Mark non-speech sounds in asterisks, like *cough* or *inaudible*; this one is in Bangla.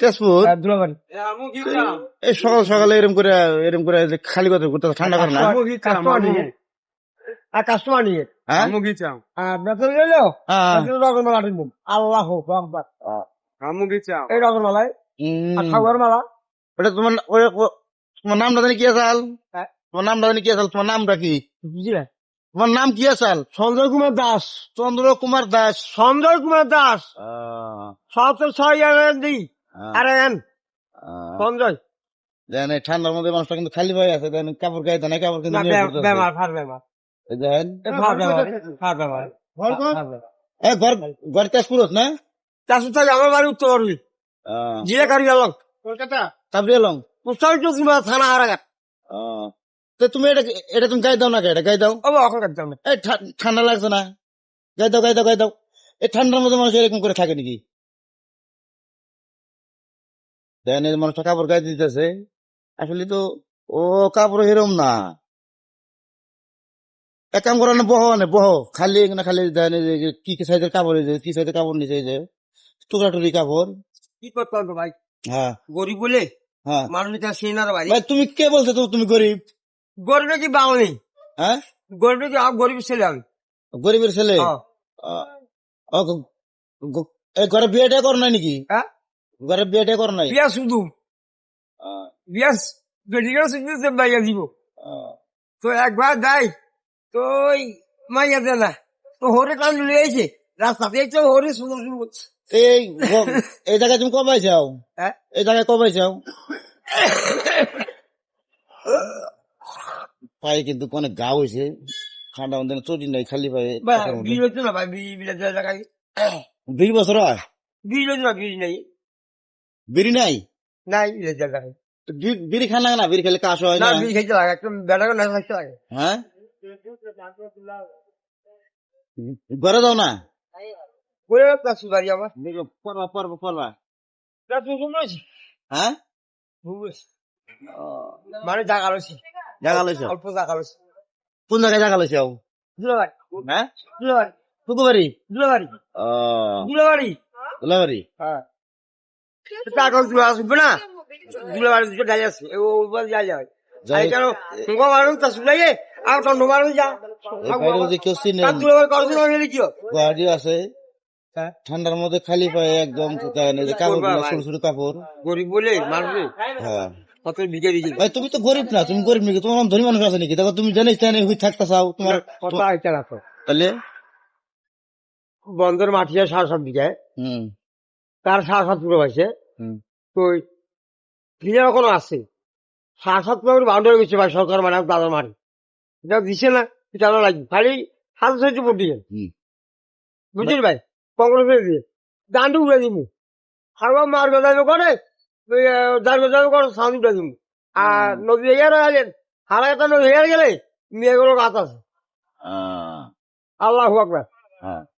তেজপুর? এই সকাল সকালে এরকম করে এরকম করে খালি কথা করতে ঠান্ডা করে না? কাস্টমার নিয়ে। হ্যাঁ? বেতন হ্যাঁ। আল্লাহ আকবার। এই রগনমালায় উম, আর ঠাকুর মালা। ওটা তোমার তোমার নামটা জানি কি আসাল? হ্যাঁ। তোমার নামটা জানি কি আসাল? তোমার নামটা কি? বুঝলে? তোমার নাম কি আসাল? সঞ্জয় কুমার দাস। চন্দ্র কুমার দাস। সঞ্জয় কুমার দাস। ছয় দি আর সঞ্জয়। এই ঠান্ডার মধ্যে মানুষটা কিন্তু খালি হয়ে আছে। কাপড় গায়ে দেয় না কাপড় কিন্তু। বেমার ফার বেমার। এ ফার বেমার ফার বেমার। ঘর ঘর? ফার বেমার। এ ঘর ঘর তেজপুর না? চারশো থেকে আমার বাড়ি উত্তর পারবি আহ, জিরে কলকাতা? তারপরে থানা হারাঘাট। তো তুমি এটা এটা তুমি গায়ে দাও না এটা গায়ে দাও। না। এই ঠান্ডা লাগছে না। গায়ে দাও গায়ে দাও গায়ে দাও। এই ঠান্ডার মধ্যে মানুষ এরকম করে থাকে নাকি? এই মানুষটা কাপড় গায়ে দিতেছে। আসলে তো ও কাপড় এরম না। এক কাম করো না বহ না বহ। খালি না খালি যে কি কি সাইজের কাপড় এই কি সাইজের কাপড় নিচে যে টুকরা টুকরি কাপড়। কি করতে হবে ভাই? হ্যাঁ। গরিব বলে হ্যাঁ। মানুষ ভাই। ভাই তুমি কে বলছো তো তুমি গরিব? গরিব কি বাঙালি? হ্যাঁ? গরিব কি গরিব ছেলে আমি। গরিবের ছেলে? ঘরে বিয়েটা করো নাই নাকি? হ্যাঁ? ঘরে বিয়েটা করো নাই? বিয়া শুধু। বিয়া বেটিকে শুধু বাইয়া দিব। তো একবার যাই তো মাইয়া দেয় না তো হরে টান লিয়ে আইছে। রাস্তাতে একটু হরে সুন্দর শুরু করছে। এই এই জায়গায় তুমি কবে যাও হ্যাঁ? এই জায়গায় কবে যাও *laughs* পায়ে কিন্তু অনেক গা হয়েছে ঠান্ডা মধ্যে চটি নাই খালি পায়ে। বিড়ি না ভাই বিড়ি বিড়ি দুই বছর হয়? বিড়ি বিড়ি নেই। বিড়ি নাই? নাই বিড়ি বিড়ি খান লাগে না? বিড়ি খেলে কাশ হয় না বিড়ি খাইতে লাগে একদম বেটাকে না খাইতে লাগে। হ্যাঁ? ঘরে যাও না? বাড়ি আমার হ্যাঁ? মানে জাগা রয়েছে। জায়গা লইছ অল্প জাগা রয়েছে কোন জায়গায় জায়গা লইছ দুলাবাড়ি হ্যাঁ দুলাবাড়ি পুকুবাড়ি দুলাবাড়ি ও দুলাবাড়ি গোলাবাড়ি হ্যাঁ টাকা আসবে না? দুলাবাড়ি দুটো আছে। ও যা যায় যাই কেন ঠোঙ্গা মারুন তা শুনাইয়ে আর টন্ড মারুন যা। এই বাইরে যদি কেউ চিনে তার দুলাবাড়ি করছে না মেরে কি আছে। হ্যাঁ। ঠান্ডার মধ্যে খালি পায়ে একদম কাপড়। ছোট ছোট কাপড় গরিব বলে মারবে হ্যাঁ ভাই তুমি তো গরিব না তুমি গরিব নাকি? তোমার ধনী মানুষ আছে নাকি? দেখো তুমি জানিস তাই হুই থাকতে চাও তোমার কথা আইতে রাখো। তাহলে? বন্দর মাটি আছে সাড়ে সাত বিঘায় তার সাড়ে সাত পুরো হয়েছে। তো ফিরে এখনও আছে? সাড়ে সাত পুরো বাউন্ডারি গেছে ভাই সরকার মানে দাদার মারি এটা দিছে না এটা লাগবে। খালি সাত সাইড ভোট দিয়ে। হুম। বুঝলি ভাই? কংগ্রেস দিয়ে। দান্ডু উড়ে দিব। হারবা মার গজাইব করে এগিয়ে গেলে মেয়েগুলো